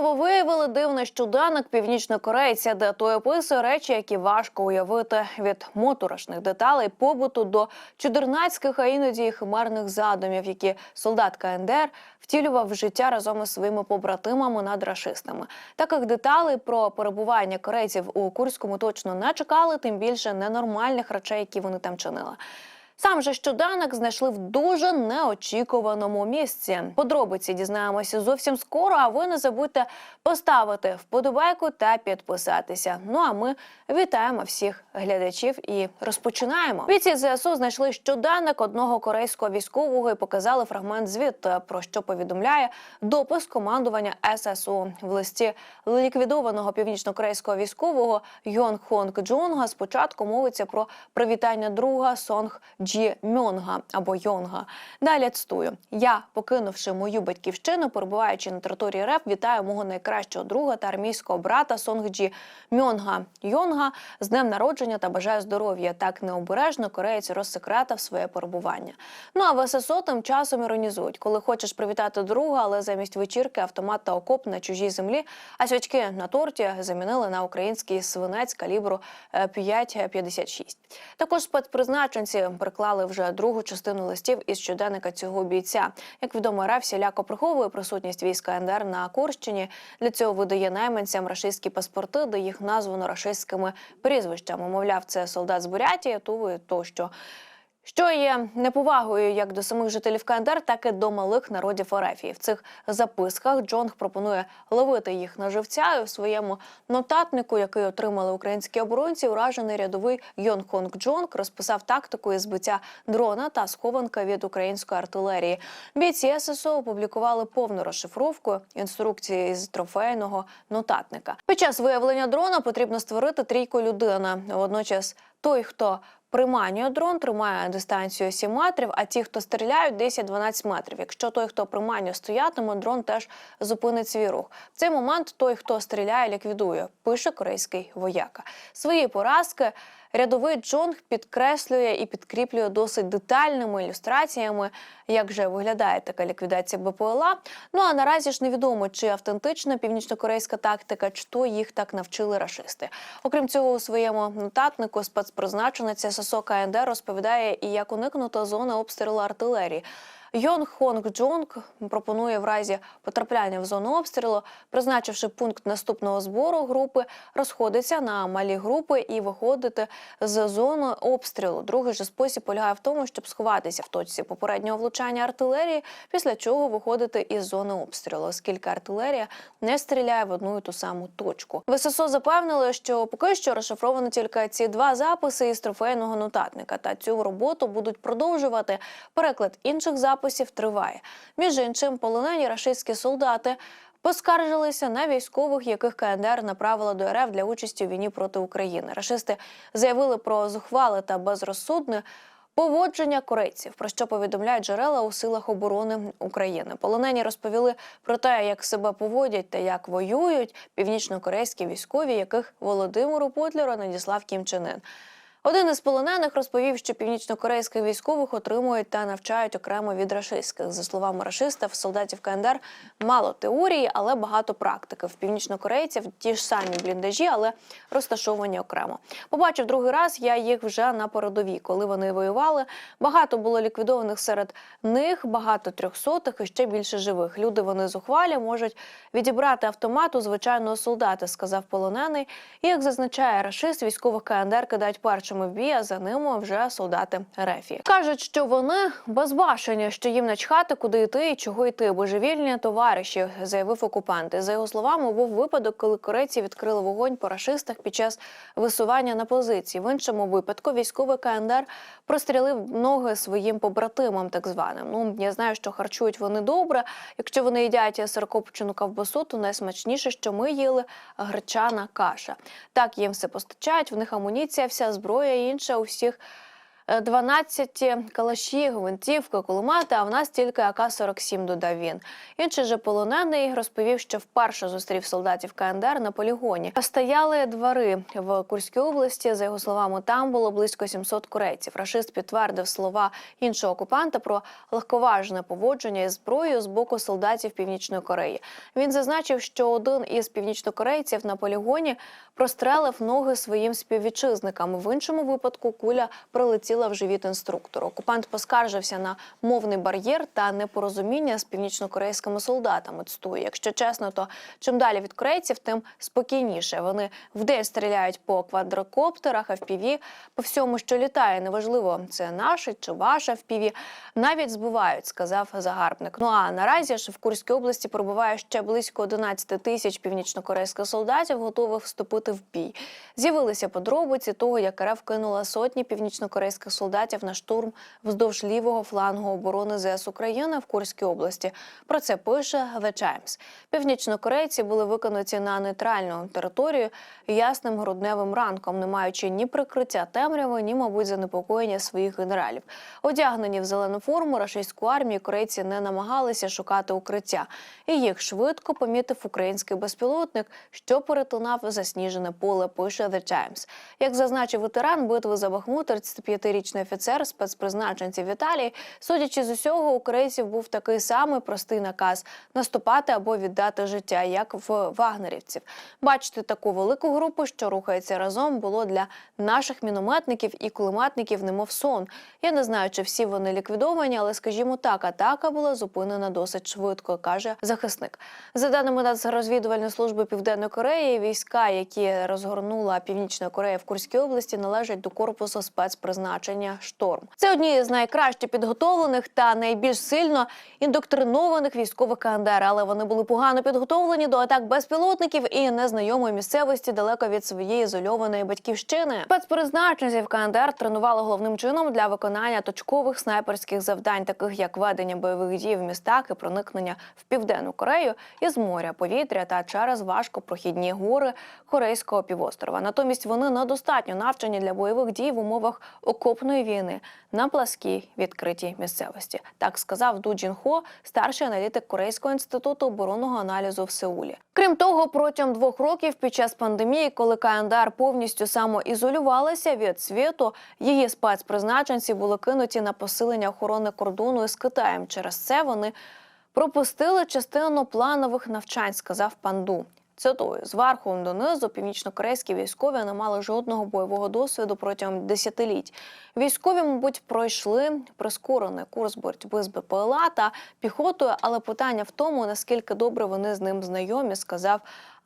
Раптово виявили дивний щоденник північнокорейця, де той описує речі, які важко уявити від моторошних деталей побуту до чудернацьких, а іноді й химерних задумів, які солдат КНДР втілював в життя разом із своїми побратимами над рашистами. Таких деталей про перебування корейців у Курському точно не чекали, тим більше ненормальних речей, які вони там чинили. Сам же щоденник знайшли в дуже неочікуваному місці. Подробиці дізнаємося зовсім скоро. А ви не забудьте поставити вподобайку та підписатися. Ну а ми вітаємо всіх глядачів і розпочинаємо. Бійці ЗСУ знайшли щоденник одного корейського військового і показали фрагмент звіту, про що повідомляє допис командування ССУ в листі ліквідованого північнокорейського військового Йон Хонг Джонга. Спочатку мовиться про привітання друга Сонг Джі Мьонга або Йонга. Далі цитую: я, покинувши мою батьківщину, перебуваючи на території РФ, вітаю мого найкращого друга та армійського брата Сонгджі Мьонга Йонга з днем народження та бажаю здоров'я. Так необережно кореєць розсекретив своє перебування. Ну а в ССО тим часом іронізують, коли хочеш привітати друга, але замість вечірки автомат та окоп на чужій землі, а свячки на торті замінили на український свинець калібру е, 5,56. Також спецпризначенці приклали вже другу частину листів із щоденника цього бійця. Як відомо, РФ всіляко приховує присутність війська НДР на Курщині. Для цього видає найманцям рашистські паспорти, де їх названо рашистськими прізвищами. Мовляв, це солдат з Бурятії, Туви тощо. Що є неповагою як до самих жителів КНДР, так і до малих народів Ерефії. В цих записках Джонг пропонує ловити їх на живця і у своєму нотатнику, який отримали українські оборонці. Уражений рядовий Йон Хонг Джонг розписав тактику із збиття дрона та схованка від української артилерії. Бійці ССО опублікували повну розшифровку інструкції з трофейного нотатника. Під час виявлення дрона потрібно створити трійку людина. Водночас той, хто Приманює дрон, тримає дистанцію 7 метрів, а ті, хто стріляють, 10-12 метрів. Якщо той, хто приманює, стоятиме, дрон теж зупинить свій рух. В цей момент той, хто стріляє, ліквідує, пише корейський вояка. Свої поразки рядовий Джонг підкреслює і підкріплює досить детальними ілюстраціями, як же виглядає така ліквідація БПЛА. Ну а наразі ж невідомо, чи автентична північнокорейська тактика, чи то їх так навчили рашисти. Окрім цього, у своєму нотатнику спецпризначенець ССО КНДР розповідає і як уникнути зони обстрілу артилерії. Йон Хонг Джонг пропонує в разі потрапляння в зону обстрілу, призначивши пункт наступного збору групи, розходитися на малі групи і виходити з зони обстрілу. Другий же спосіб полягає в тому, щоб сховатися в точці попереднього влучання артилерії, після чого виходити із зони обстрілу, оскільки артилерія не стріляє в одну і ту саму точку. В ССО запевнили, що поки що розшифровано тільки ці два записи із трофейного нотатника. Та цю роботу будуть продовжувати. Переклад інших записів триває. Між іншим, полонені рашистські солдати. Поскаржилися на військових, яких КНДР направила до РФ для участі у війні проти України. Рашисти заявили про зухвале та безрозсудне поводження корейців, про що повідомляють джерела у силах оборони України. Полонені розповіли про те, як себе поводять та як воюють північно-корейські військові, яких Володимиру Путлеру надіслав Кім Чен Ын. Один із полонених розповів, що північно-корейських військових отримують та навчають окремо від рашистських. За словами рашиста, в солдатів КНДР мало теорії, але багато практики. В північнокорейців ті ж самі бліндажі, але розташовані окремо. Побачив другий раз я їх вже на передовій, коли вони воювали. Багато було ліквідованих серед них, багато трьохсотих і ще більше живих. Люди вони зухвалі можуть відібрати автомат у звичайного солдата, сказав полонений. І як зазначає рашист, військових КНДР кидають першими в бій, а за ними вже солдати Рефі. Кажуть, що вони безбашені, що їм начхати, куди йти і чого йти. Божевільні товариші, заявив окупант. За його словами, був випадок, коли корейці відкрили вогонь по рашистах під час висування на позиції. В іншому випадку військовий КНДР прострілив ноги своїм побратимам, так званим. Ну я знаю, що харчують вони добре. Якщо вони їдять сирокопчену ковбасу, то найсмачніше, що ми їли гречана каша. Так їм все постачають. В них амуніція, вся зброя і інша у всіх 12 калаші, гвинтівки, кулемети, а в нас тільки АК-47, додав він. Інший же полонений розповів, що вперше зустрів солдатів КНДР на полігоні. Стояли двори в Курській області. За його словами, там було близько 700 корейців. Рашист підтвердив слова іншого окупанта про легковажне поводження із зброєю з боку солдатів Північної Кореї. Він зазначив, що один із північнокорейців на полігоні прострелив ноги своїм співвітчизникам. В іншому випадку куля прилетіла в живіт інструктору. Окупант поскаржився на мовний бар'єр та непорозуміння з північнокорейськими солдатами. Цитую, якщо чесно, то чим далі від корейців, тим спокійніше. Вони вдень стріляють по квадрокоптерах, FPV, по всьому, що літає. Неважливо, це наше чи ваше FPV. Навіть збивають, сказав загарбник. Ну а наразі ж в Курській області перебуває ще близько 11 тисяч північнокорейських солдатів, готових вступити в бій. З'явилися подробиці того, як РФ кинула сотні північнокорейських солдатів на штурм вздовж лівого флангу оборони ЗС України в Курській області. Про це пише The Times. Північнокорейці були викинуті на нейтральну територію ясним грудневим ранком, не маючи ні прикриття темряви, ні, мабуть, занепокоєння своїх генералів. Одягнені в зелену форму рашистську армію корейці не намагалися шукати укриття, і їх швидко помітив український безпілотник, що перетинав засніжене поле. Пише The Times. Як зазначив ветеран битви за Бахмут, 35-річний офіцер спецпризначенців Віталій, судячи з усього, у корейців був такий самий простий наказ наступати або віддати життя, як в вагнерівців. Бачити таку велику групу, що рухається разом, було для наших мінометників і кулеметників, немов сон. Я не знаю, чи всі вони ліквідовані, але скажімо так, атака була зупинена досить швидко, каже захисник. За даними Нацрозвідувальної служби Південної Кореї, війська, які розгорнула Північна Корея в Курській області, належать до корпусу спецпризначення Шторм. Це одні з найкраще підготовлених та найбільш сильно індоктринованих військових КНДР, але вони були погано підготовлені до атак безпілотників і незнайомої місцевості далеко від своєї ізольованої батьківщини. Спецпризначенців КНДР тренували головним чином для виконання точкових снайперських завдань, таких як ведення бойових дій в містах і проникнення в південну Корею із моря, повітря та через важкопрохідні гори Корейського півострова. Натомість вони недостатньо навчені для бойових дій в умовах окопної війни на пласкій відкритій місцевості. Так сказав Ду Джін Хо, старший аналітик Корейського інституту оборонного аналізу в Сеулі. Крім того, протягом двох років під час пандемії, коли КНДР повністю самоізолювалася від світу, її спецпризначенці були кинуті на посилення охорони кордону із Китаєм. Через це вони пропустили частину планових навчань, сказав панду. Цитую, з верху донизу північнокорейські військові не мали жодного бойового досвіду протягом десятиліть. Військові, мабуть, пройшли прискорений курс боротьби з БПЛА та піхотою, але питання в тому, наскільки добре вони з ним знайомі, сказав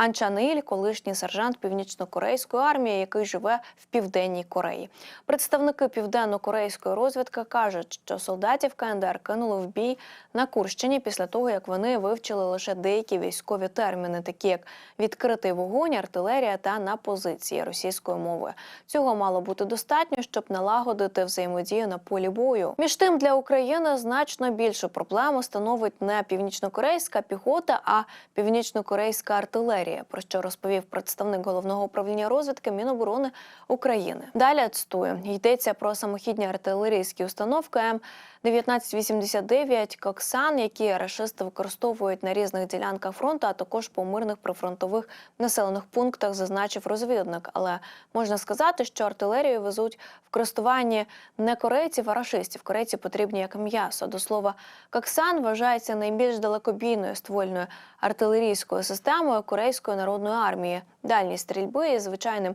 Ан Чан Іль, колишній сержант північно-корейської армії, який живе в південній Кореї. Представники південно-корейської розвідки кажуть, що солдатів КНДР кинули в бій на Курщині після того, як вони вивчили лише деякі військові терміни, такі як відкритий вогонь, артилерія та на позиції російською мовою. Цього мало бути достатньо, щоб налагодити взаємодію на полі бою. Між тим для України значно більшу проблему становить не північнокорейська піхота, а північнокорейська артилерія, про що розповів представник головного управління розвідки Міноборони України. Далі цитую, йдеться про самохідні артилерійські установки М. 1989 «Коксан», які рашисти використовують на різних ділянках фронту, а також по мирних прифронтових населених пунктах, зазначив розвідник. Але можна сказати, що артилерію везуть в користуванні не корейців, а рашистів. Корейці потрібні як м'ясо. До слова, «Коксан» вважається найбільш далекобійною ствольною артилерійською системою Корейської народної армії. Дальність стрільби із звичайним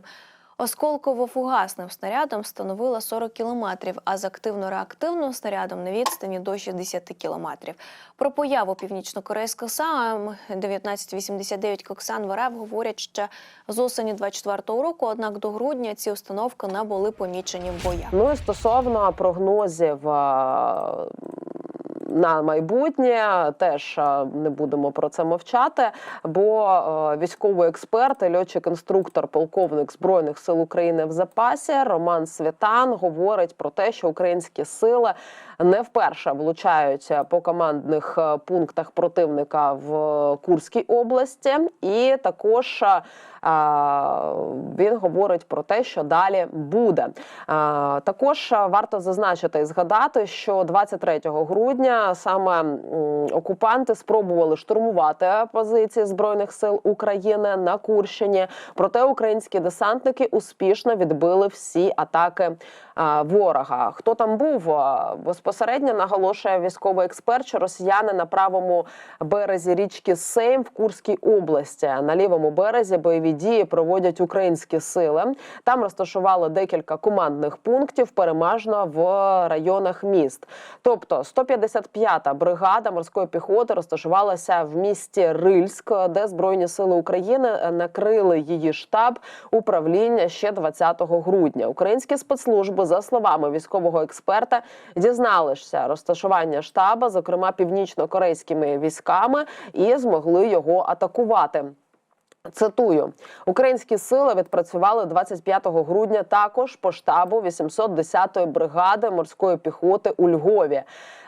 Осколково-фугасним снарядом становила 40 кілометрів, а з активно-реактивним снарядом на відстані до 60 кілометрів. Про появу північно-корейського САМ 1989 Коксан в РФ говорять ще з осені 24-го року. Однак до грудня ці установки не були помічені в боях. Ну і стосовно прогнозів на майбутнє. Теж е, не будемо про це мовчати. Бо е, військовий експерт, льотчик-інструктор, полковник збройних сил України в запасі Роман Світан говорить про те, що українські сили не вперше влучають по командних е, пунктах противника в Курській області, і також. е, Він говорить про те, що далі буде. Також варто зазначити і згадати, що 23 грудня саме окупанти спробували штурмувати позиції збройних сил України на Курщині. Проте українські десантники успішно відбили всі атаки ворога. Хто там був безпосередньо наголошує військовий експерт, що росіяни на правому березі річки Сейм в Курській області на лівому березі бойові дії проводять українські сили. Там розташували декілька командних пунктів, перемежно в районах міст. Тобто 155-та бригада морської піхоти розташувалася в місті Рильськ, де збройні сили України накрили її штаб управління ще 20 грудня. Українські спецслужби, за словами військового експерта, дізналися розташування штаба, зокрема північно-корейськими військами, і змогли його атакувати. Цитую, українські сили відпрацювали 25 грудня також по штабу 810-ї бригади морської піхоти у Львові.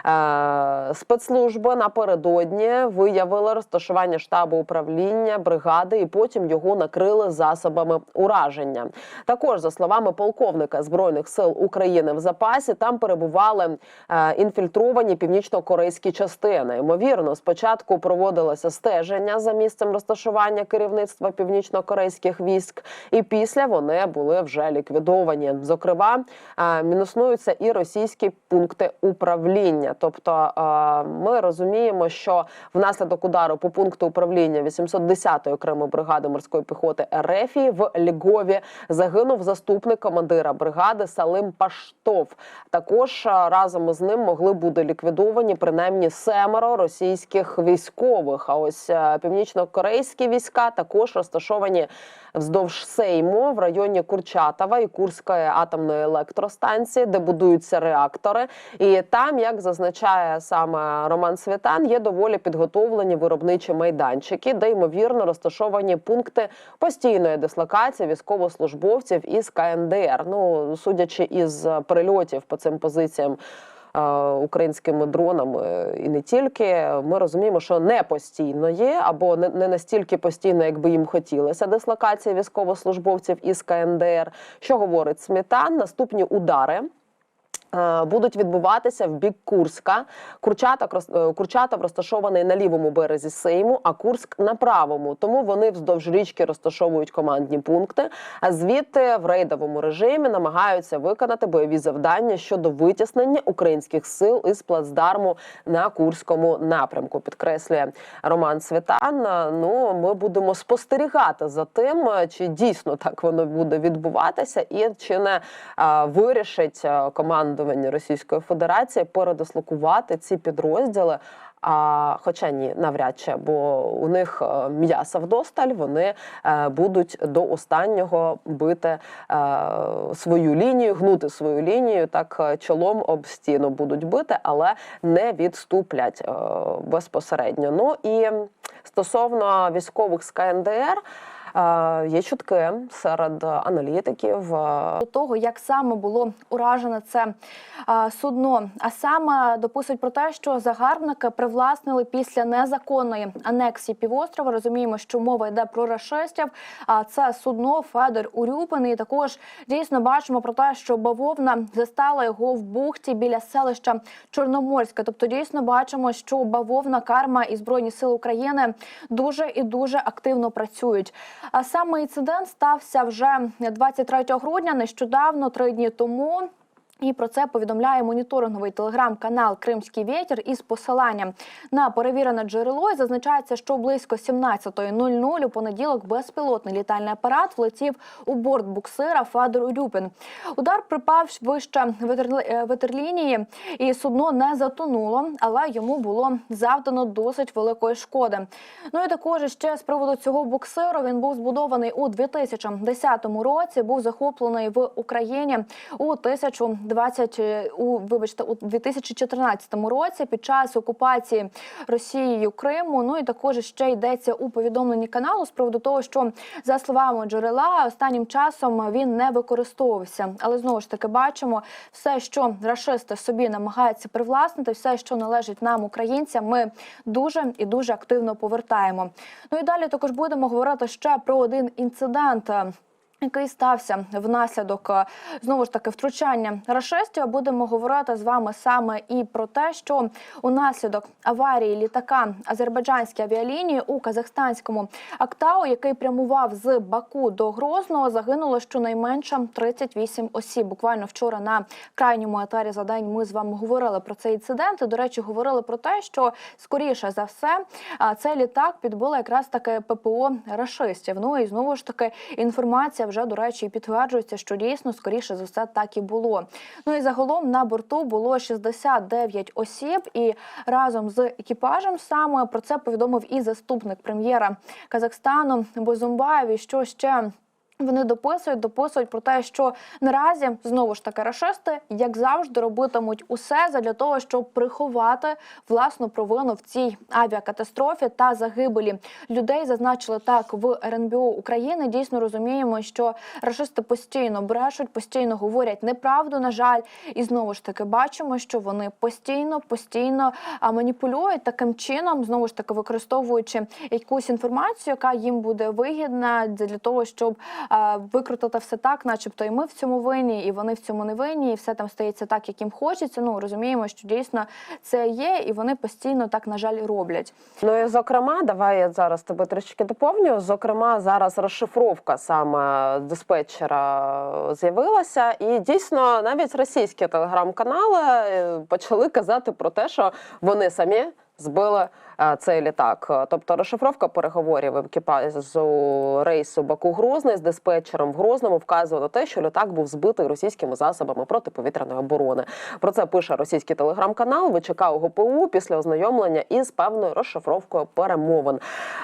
Е, спецслужби напередодні виявили розташування штабу управління бригади і потім його накрили засобами ураження. Також, за словами полковника збройних сил України в запасі, там перебували е, інфільтровані північно-корейські частини. Ймовірно, спочатку проводилося стеження за місцем розташування керівництва північно-корейських військ, і після вони були вже ліквідовані. Зокрема, е, мінуснуються і російські пункти управління. Тобто, е, ми розуміємо, що внаслідок удару по пункту управління 810-ї окремої бригади морської піхоти РФ в Льгові загинув заступник командира бригади Салим Паштов. Також е, разом із ним могли бути ліквідовані принаймні семеро російських військових. А ось е, північно-корейські війська також розташовані вздовж Сейму в районі Курчатова і Курської атомної електростанції, де будуються реактори. І там, як зазначає саме Роман Світан, є доволі підготовлені виробничі майданчики, де ймовірно розташовані пункти постійної дислокації військовослужбовців із КНДР. Ну судячи із прильотів по цим позиціям. е, Українськими дронами і не тільки ми розуміємо, що не постійно є, або не, настільки постійно, як би їм хотілося дислокація військовослужбовців із КНДР. Що говорить Сметан? Наступні удари е, будуть відбуватися в бік Курська. Курчаток е, Курчатов розташований на лівому березі Сейму, а Курськ на правому. Тому вони вздовж річки розташовують командні пункти. А звідти в рейдовому режимі намагаються виконати бойові завдання щодо витіснення українських сил із плацдарму на Курському напрямку. Підкреслює Роман Светан. Е, Ну ми будемо спостерігати за тим, е, чи дійсно так воно буде відбуватися, і чи не е, вирішить е, командування Російської Федерації передислокувати ці підрозділи. А, хоча ні, навряд чи, бо у них е, м'яса вдосталь, вони е, будуть до останнього бити е, свою лінію, гнути свою лінію, так чолом об стіну будуть бити, але не відступлять безпосередньо. Ну і стосовно військових з КНДР. Є чутки серед аналітиків до того, як саме було уражене це судно. А саме дописують про те, що загарбники привласнили після незаконної анексії півострова. Розуміємо, що мова йде про рашистів. А це судно Федор Урюпин. І також дійсно бачимо про те, що бавовна застала його в бухті біля селища Чорноморське. Тобто, дійсно бачимо, що бавовна карма і збройні сили України дуже і дуже активно працюють. А саме інцидент стався вже 23 грудня, нещодавно, три дні тому. І про це повідомляє моніторинговий телеграм-канал Кримський вітер із посиланням на перевірене джерело. І зазначається, що близько 17.00 у понеділок безпілотний літальний апарат влетів у борт буксира Федор Урюпін. Удар припав вище ветерлі- е, ветерлінії, і судно не затонуло, але йому було завдано досить великої шкоди. Ну і також ще з приводу цього буксиру він був збудований у 2010 році. Був захоплений в Україні у 20, е, у вибачте у 2014 році під час окупації Росією Криму. Ну і також ще йдеться у повідомленні каналу з приводу того, що за словами джерела останнім часом він не використовувався. Але знову ж таки бачимо все, що рашисти собі намагаються привласнити, все, що належить нам, українцям, ми дуже і дуже активно повертаємо. Ну і далі також будемо говорити ще про один інцидент. Е, Який стався внаслідок е, знову ж таки втручання рашистів? Будемо говорити з вами саме і про те, що унаслідок аварії літака азербайджанської авіалінії у казахстанському Актау, який прямував з Баку до Грозного, загинуло щонайменше 38 осіб. Буквально вчора на крайньому етері за день ми з вами говорили про цей інцидент. І, До речі, говорили про те, що скоріше за все цей літак підбило якраз таки ППО рашистів. Ну і знову ж таки інформація вже до речі і підтверджується, що дійсно скоріше за все так і було. Ну і загалом на борту було 69 осіб, і разом з екіпажем саме про це повідомив і заступник прем'єра Казахстану Бозумбаєв. Що ще? Вони дописують, дописують про те, що наразі знову ж таки рашисти, як завжди, робитимуть усе для того, щоб приховати власну провину в цій авіакатастрофі та загибелі людей. Зазначили так в РНБО України. Дійсно розуміємо, що рашисти постійно брешуть, постійно говорять неправду. На жаль, і знову ж таки бачимо, що вони постійно, постійно маніпулюють таким чином, знову ж таки використовуючи якусь інформацію, яка їм буде вигідна для того, щоб викрутити все так, начебто, і ми в цьому винні, і вони в цьому не винні, і все там стається так, як їм хочеться. Ну розуміємо, що дійсно це є, і вони постійно так на жаль роблять. Ну і зокрема, давай я зараз тебе трішки доповню. Зокрема, зараз розшифровка саме диспетчера з'явилася, і дійсно навіть російські телеграм-канали е, почали казати про те, що вони самі. Збили цей літак, Е, тобто розшифровка переговорів екіпажу рейсу Баку Грозний з диспетчером в Грозному вказує на те, що літак був збитий російськими засобами протиповітряної оборони. Про це пише російський телеграм-канал ВЧК УГПУ після ознайомлення із певною розшифровкою перемовин.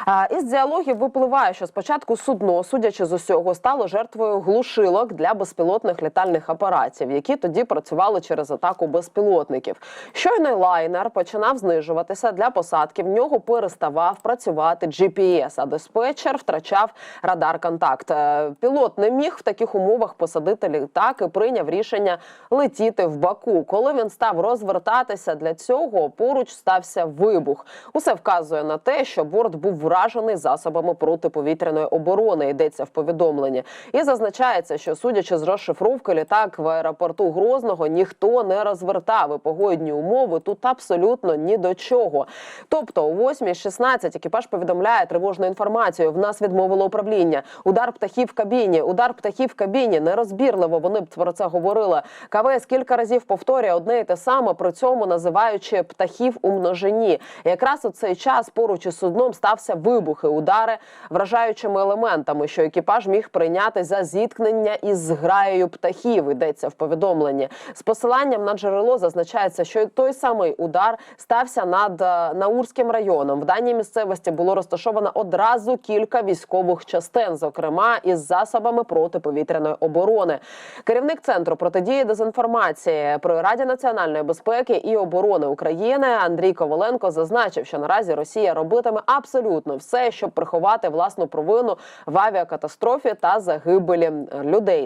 А, Із діалогів випливає, що спочатку судно, судячи з усього, стало жертвою глушилок для безпілотних літальних апаратів, які тоді працювали через атаку безпілотників. Щойно лайнер починав знижуватися для посадки. В нього переставав працювати GPS, а диспетчер втрачав радар контакт. Е, Пілот не міг в таких умовах посадити літак і прийняв рішення летіти в Баку. Коли він став розвертатися для цього, поруч стався вибух. Усе вказує на те, що борт був вражений засобами протиповітряної оборони. Йдеться в повідомленні. І зазначається, що судячи з розшифровки, літак в аеропорту Грозного ніхто не розвертав. І погодні умови тут абсолютно ні до чого. Тобто, о 8.16 екіпаж повідомляє тривожну інформацію. В нас відмовило управління. Удар птахів в кабіні. Удар птахів в кабіні. Нерозбірливо вони б про це говорили. КВС кілька разів повторює одне і те саме, при цьому називаючи птахів у множині. Якраз у цей час поруч із судном стався вибухи, удари вражаючими елементами, що екіпаж міг прийняти за зіткнення із зграєю птахів. Йдеться в повідомленні. З посиланням на джерело зазначається, що той самий удар стався над е, Наурським районом. В даній місцевості було розташовано одразу кілька військових частин, зокрема із засобами протиповітряної оборони. Керівник центру протидії дезінформації при Раді національної безпеки і оборони України Андрій Коваленко зазначив, що наразі Росія робитиме абсолютно все, щоб приховати власну провину в авіакатастрофі та загибелі людей.